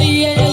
yeah.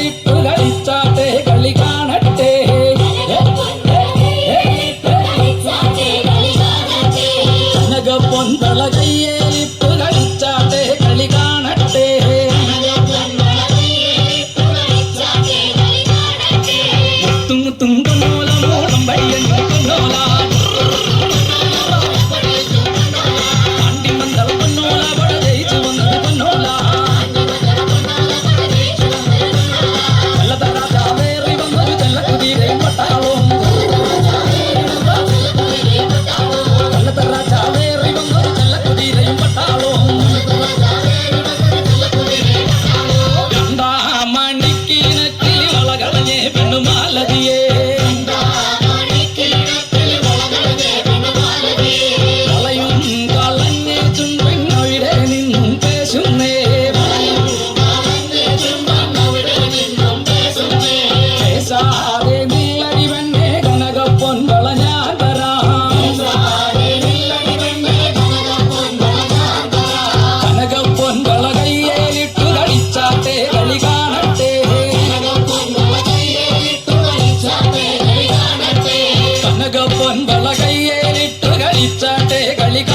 ಒನ್ಬಲಗೈಯೇರಿಟ್ಟು ಗಳಿಚಾಟೆ ಗಳಿಗ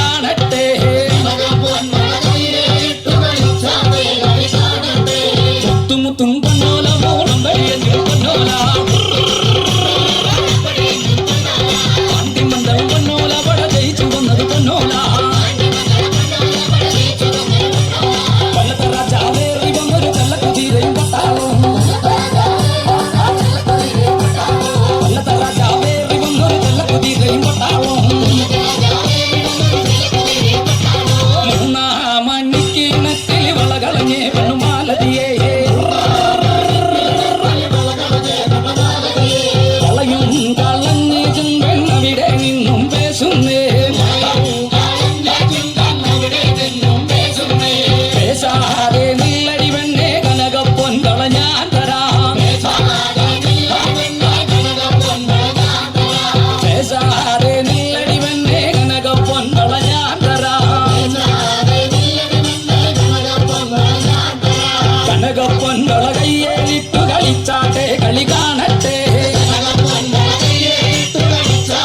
వేసుంది వేసారే నిల్లడి వెన్నే కలిగా